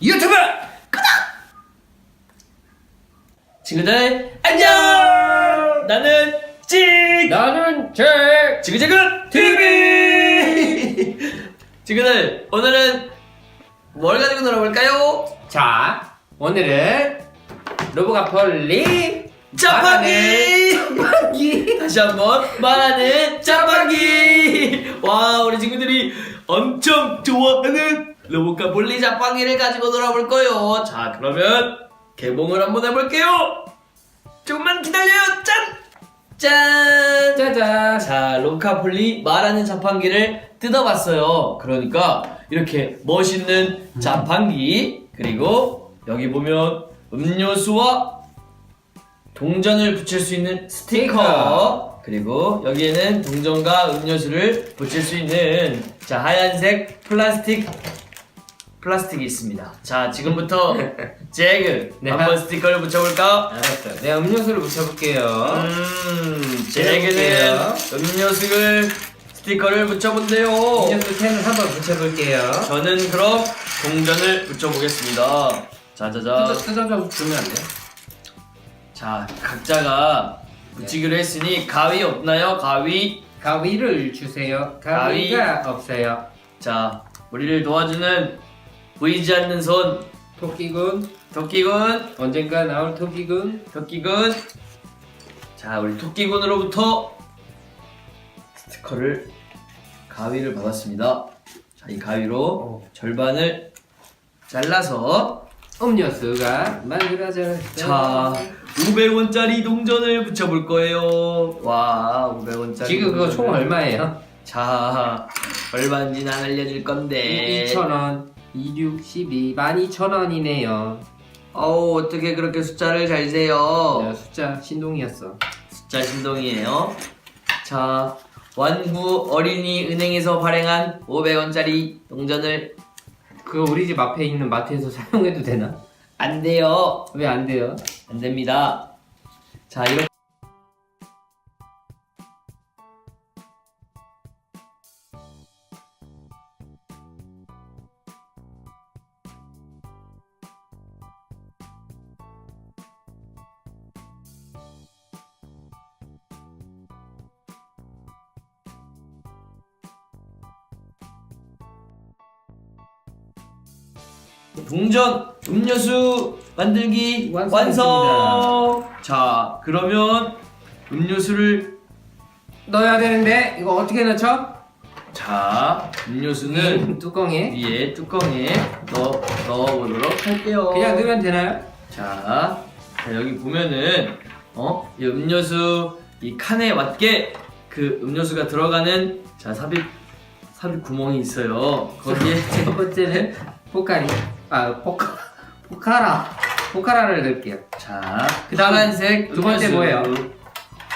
유튜브 구독! 친구들 안녕! 나는 찌! 나는 제 지그재그 TV! 친구들 오늘은 뭘 가지고 놀아볼까요? 자, 오늘은 로보가 폴리 짜파기! 짜파기 다시 한번 말하는 짜파기! 와 우리 친구들이 엄청 좋아하는 로봇과 볼리 짜파기를 가지고 놀아볼 거예요. 자 그러면 개봉을 한번 해볼게요. 조금만 기다려요. 짠! 짠! 짜잔 자 로카폴리 말하는 자판기를 뜯어봤어요. 그러니까 이렇게 멋있는 자판기 그리고 여기 보면 음료수와 동전을 붙일 수 있는 스티커. 그리고 여기에는 동전과 음료수를 붙일 수 있는 자 하얀색 플라스틱 플라스틱이 있습니다. 자 지금부터 제그 네. 한번 스티커를 붙여볼까? 알았어 내가 음료수를 묻혀볼게요 음, 제게는 제게는 음료수를 스티커를 붙여본대요. 음료수 캔을 한번 묻혀볼게요 저는 그럼 동전을 붙여보겠습니다. 자자자. 뜯어서 주면 안 돼? 자, 각자가 붙이기로 했으니 가위 없나요? 가위. 가위를 주세요 가위. 가위가 없어요 자, 우리를 도와주는 보이지 않는 손. 토끼군 토끼군, 언젠가 나올 토끼군 토끼군. 자, 우리 토끼군으로부터 스티커를 가위를 받았습니다. 자, 이 가위로 어. 절반을 잘라서 음료수가 만들어졌어요 자, 500원짜리 동전을 붙여볼 거예요. 와, 500원짜리. 지금 그거 총 얼마예요? 자, 얼마인지는 안 알려줄 건데. 2,000원 26, 12, 12,000원이네요 어우, 어떻게 그렇게 숫자를 잘 세요? 숫자 신동이었어 숫자 신동이에요. 자, 완구 어린이 은행에서 발행한 500원짜리 동전을 그거 우리 집 앞에 있는 마트에서 사용해도 되나? 안 돼요. 왜 안 돼요? 안 됩니다. 자, 이렇게. 동전 음료수 만들기. 완성. 자, 그러면 음료수를 넣어야 되는데 이거 어떻게 넣죠? 자 음료수는 뚜껑에 위에 뚜껑에 넣어 넣어보도록 할게요. 그냥 넣으면 되나요? 자, 자, 여기 보면은 어, 이 음료수 이 칸에 맞게 그 음료수가 들어가는 자 삽입 삽입 구멍이 있어요. 거기에 첫 번째는 포카리 아 포카 포카라 포카라를 넣을게요. 자, 그 파란색 두 번째 음료수. 뭐예요?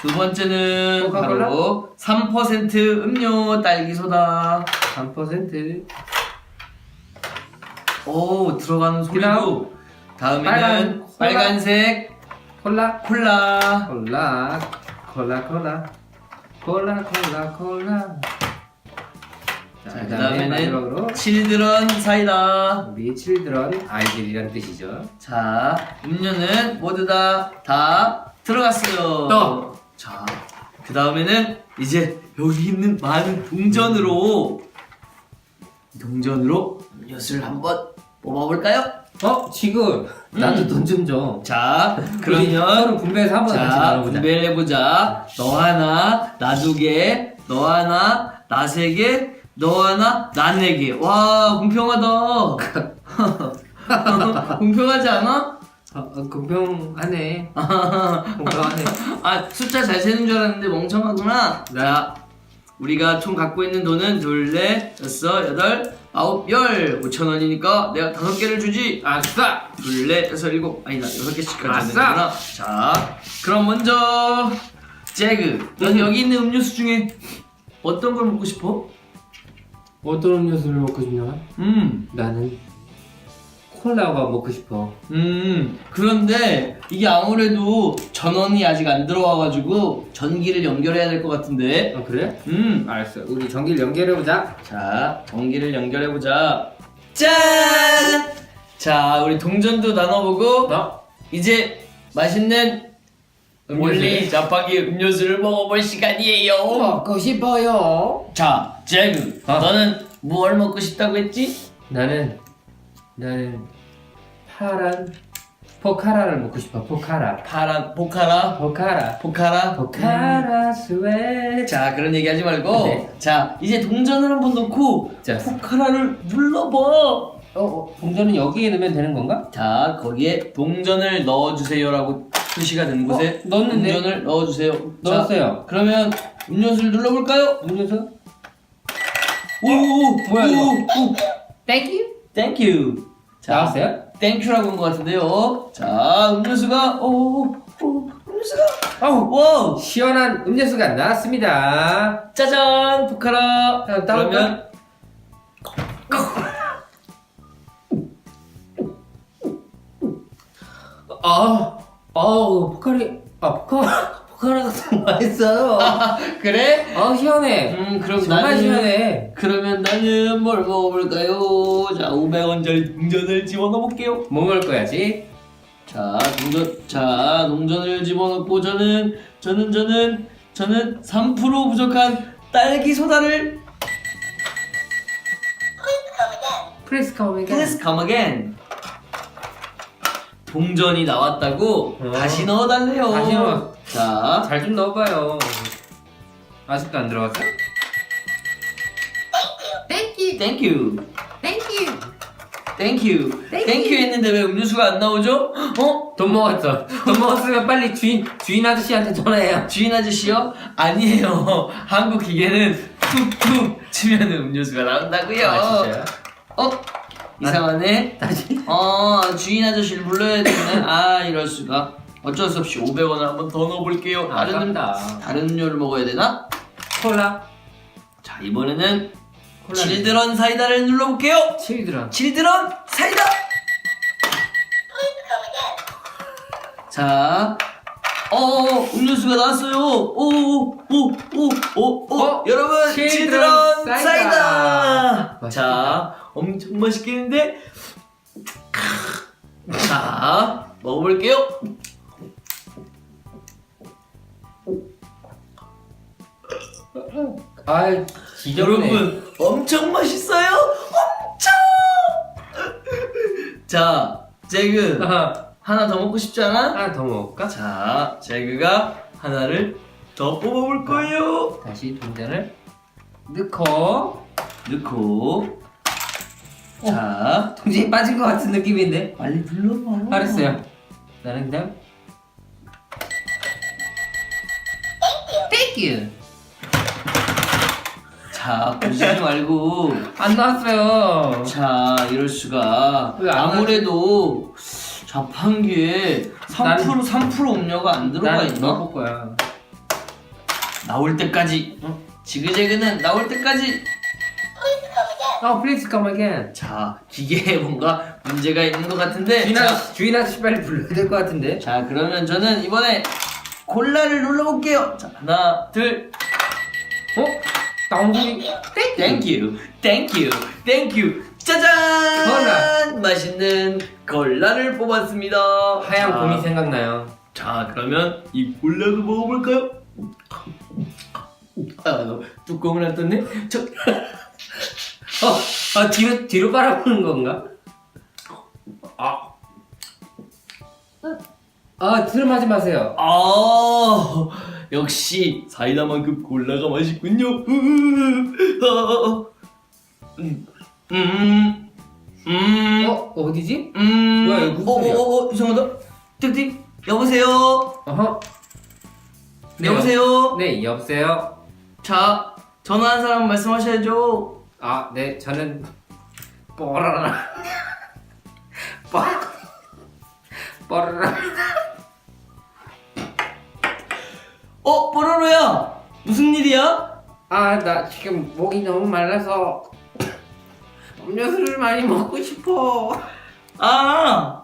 두 번째는 코카콜라? 바로 3% 음료 딸기 소다. 3%오 들어가는 소리도. 그다음 다음에는 빨간 콜라. 빨간 색 콜라 콜라. 콜라 콜라 콜라 콜라 콜라 콜라 자, 자, 그다음에 마지막으로 그다음에는 칠드런 사이다. 우리 칠드런 아이들이란 뜻이죠. 자, 음료는 모두 다, 다 들어갔어요. 또. 자, 그 다음에는 이제 여기 있는 많은 동전으로, 이 동전으로 음료수를 한번 뽑아볼까요? 어 지금 나도 돈좀 줘. 자, 그러면, 서로 분배해서 한번 같이 자, 나눠보자. 분배를 해보자. 너 하나, 나 두 개, 너 하나, 나 세 개, 너 하나, 나네 개. 와, 공평하다. 공평하지 않아? 어, 어, 공평하네. 공평하네. 아 숫자 잘 세는 줄 알았는데 멍청하구나 자 우리가 총 갖고 있는 돈은 둘, 넷, 여섯, 여덟, 아홉, 열 오천 원이니까 내가 다섯 개를 주지 아싸! 둘, 넷, 여섯, 일곱 아니다 여섯 개씩 가져야 아싸! 자 그럼 먼저 제그 넌 여기 있는 음료수 중에 어떤 걸 먹고 싶어? 어떤 음료수를 먹고 싶냐? 음, 나는 콜라가 먹고 싶어. 음 그런데 이게 아무래도 전원이 아직 안 들어와가지고 전기를 연결해야 될 것 같은데 아 그래? 음 알았어. 우리 전기를 연결해 보자. 자, 전기를 연결해 보자. 짠! 자, 우리 동전도 나눠보고 어? 이제 맛있는 몰리 자파기 음료수를 먹어볼 시간이에요. 먹고 싶어요. 자, 제그, 어. 너는 뭘 먹고 싶다고 했지? 나는 나는 파란 포카라를 먹고 싶어. 포카라. 파란 포카라, 포카라. 포카라, 포카라 스웨트. 자, 그런 얘기 하지 말고, 네. 자, 이제 동전을 한번 넣고 자. 포카라를 눌러봐. 어, 어, 동전은 여기에 넣으면 되는 건가? 자, 거기에 동전을 넣어주세요라고 표시가 된 곳에 어, 넣었는데? 동전을 넣어주세요. 자, 넣었어요. 그러면 음료수를 눌러볼까요? 음료수? 오, 오, 뭐야, 이거? 오, 오. 땡큐. 땡큐. 자, 나왔어요? 땡큐라고 한 것 같은데요. 자, 음료수가, 오, 오, 음료수가, 어우, 와우. 시원한 음료수가 나왔습니다. 짜잔, 포카라. 자, 따볼까? 그러면, 아, 아우, 포카리, 아, 포카, 포카라가 좀 맛있어요. 그래? 아, 시원해. 음, 그럼 정말 나는, 시원해. 그러면 나는 뭘 먹어볼까요? 자, 500원짜리 동전을 집어넣어 볼게요. 뭐 먹을 거야지? 자, 동전, 자, 동전을 집어넣고 저는, 저는, 저는, 저는 3% 부족한 딸기 소다를. Please come again. 동전이 나왔다고 어. 다시 넣어달래요. 다시 넣어. 자, 잘 좀 넣어봐요. 아직도 안 들어갔어? 땡큐. thank you, 땡큐. thank you, thank you 했는데 왜 음료수가 안 나오죠? 어? 돈 먹었어. 돈 먹었으면 빨리 주인, 주인 아저씨한테 전화해요. 주인 아저씨요? 아니에요. 한국 기계는 툭툭 치면 음료수가 나온다고요. 아, 진짜요? 어? 이상하네. 다시? 어, 주인 아저씨를 불러야 되네. 아, 이럴 수가. 어쩔 수 없이 500원을 한번 더 넣어볼게요. 다른, 음- 아깝다. 다른 음료를 먹어야 되나? 콜라? 자, 이번에는 콜라. 칠드런 사이다를 눌러볼게요. 칠드런. 칠드런 사이다. 자, 어, 음료수가 나왔어요. 오, 오, 오, 오, 오, 오. 어? 여러분, 자, 엄청 맛있겠는데? 자, 먹어볼게요. 아, 지저분해. 여러분 엄청 맛있어요. 엄청. 자, 제그 하나 하나 더 먹고 싶지 않아? 더 먹을까? 자, 제그가 하나를 더 뽑아볼 거예요. 다시 동전을 넣고 넣고 자, 동전이 빠진 것 같은 느낌인데 빨리 눌러봐. 알았어요 나는 그냥 땡큐 자, 보시지 말고. 안 나왔어요 자, 이럴 수가. 왜안 아무래도 자판기에 3% 3% 음료가 안 들어가 난 있나? 거야 나올 때까지. 지그재그는 나올 때까지. 어 플리즈 컴 어겐 자, 기계에 뭔가 문제가 있는 것 같은데. 주인 자, 아저씨 주인 아저씨 빨리 불러야 될 것 같은데 자, 그러면 저는 이번에 콜라를 눌러볼게요. 자, 하나, 둘. 어? 나온지 땡큐, 땡큐, 땡큐. 짜잔! 콜라. 맛있는 콜라를 뽑았습니다. 하얀 자, 곰이 생각나요 자, 그러면 이 콜라도 먹어볼까요? 아, 너 뚜껑을 안 떴네? 저, 어? 아 뒤로 뒤로 바라보는 건가? 아. 아 들음하지 마세요 아, 역시 사이다만큼 콜라가 맛있군요. 아, 음, 음, 음, 어? 어디지? 음. 뭐야, 이거 무슨 어, 소리야? 어, 어, 어, 이상하다. 띡띡. 여보세요. 어허 네, 여보세요. 네 여보세요 자, 전화한 사람 말씀하셔야죠. 아 네 저는 뽀라라 뽀 뽀라라 어, 뽀로로야. 무슨 일이야? 아 나 지금 목이 너무 말라서 음료수를 많이 먹고 싶어 아.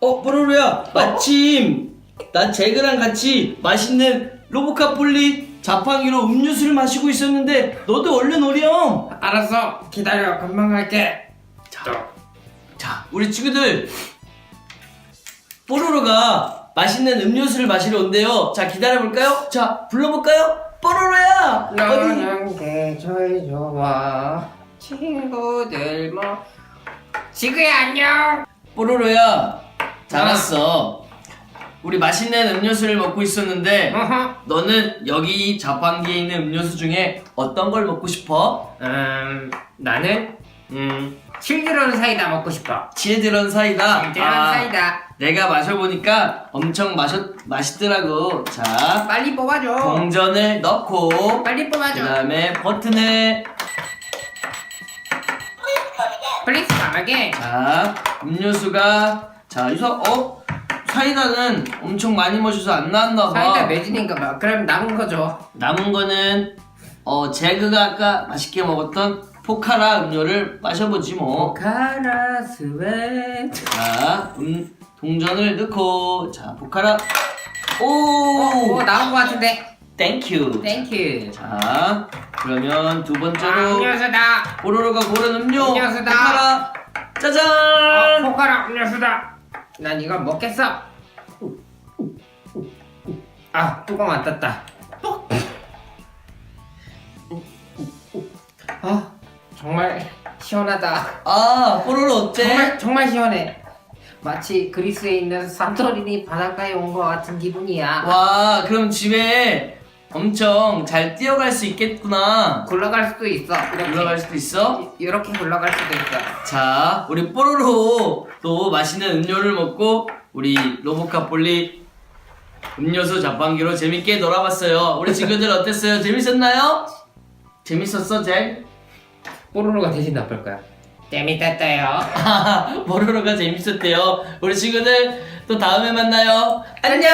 어, 뽀로로야. 마침 나 제그랑 같이 맛있는 로보카 폴리 자판기로 음료수를 마시고 있었는데 너도 얼른 오렴. 알았어 기다려 금방 갈게 자, 자, 우리 친구들 뽀로로가 맛있는 음료수를 마시러 온대요. 자, 기다려 볼까요? 자, 불러 볼까요? 뽀로로야. 어디? 너는 게 제일 좋아 친구들 뭐 지구야 안녕 뽀로로야. 잘 왔어. 우리 맛있는 음료수를 먹고 있었는데. 너는 여기 자판기에 있는 음료수 중에 어떤 걸 먹고 싶어? 음 나는 음, 칠드런 사이다 먹고 싶어 치드런 사이다. 칠드런 아, 사이다 내가 마셔보니까 엄청 마셨, 맛있더라고. 자, 빨리 뽑아줘 동전을 넣고 빨리 그 뽑아줘 다음에 버튼을 플리즈 가게 자 음료수가 자 유서 어 사이다는 엄청 많이 마셔서 안 나왔나 봐. 사이다 매진인가 봐. 그럼 남은 거죠. 남은 거는 어 제그가 아까 맛있게 먹었던 포카라 음료를 마셔보지 뭐. 포카라 스웨트. 자 음, 동전을 넣고. 자 포카라. 오! 오, 오 나온 거 같은데. 땡큐 땡큐 자 그러면 두 아, 번째로 음료수다. 뽀로로가 고른 음료. 음료수다. 포카라. 어, 짜잔! 포카라 음료수다 난 이걸 먹겠어. 아 뚜껑 안 떴다. 아 정말 시원하다. 아 뽀로로 어때? 정말 정말 시원해. 마치 그리스에 있는 산토리니 바닷가에 온 것 같은 기분이야. 와 그럼 집에 엄청 잘 뛰어갈 수 있겠구나. 굴러갈 수도 있어. 이렇게. 올라갈 수도 있어? 이렇게 굴러갈 수도 있어. 자 우리 뽀로로 또 맛있는 음료를 먹고 우리 로보카 볼리 음료수 자판기로 재밌게 놀아봤어요. 우리 친구들 어땠어요? 재밌었나요? 재밌었어 잭? 뽀로로가 대신 나쁠 거야. 재밌었어요. 뽀로로가 재밌었대요. 우리 친구들 또 다음에 만나요. 안녕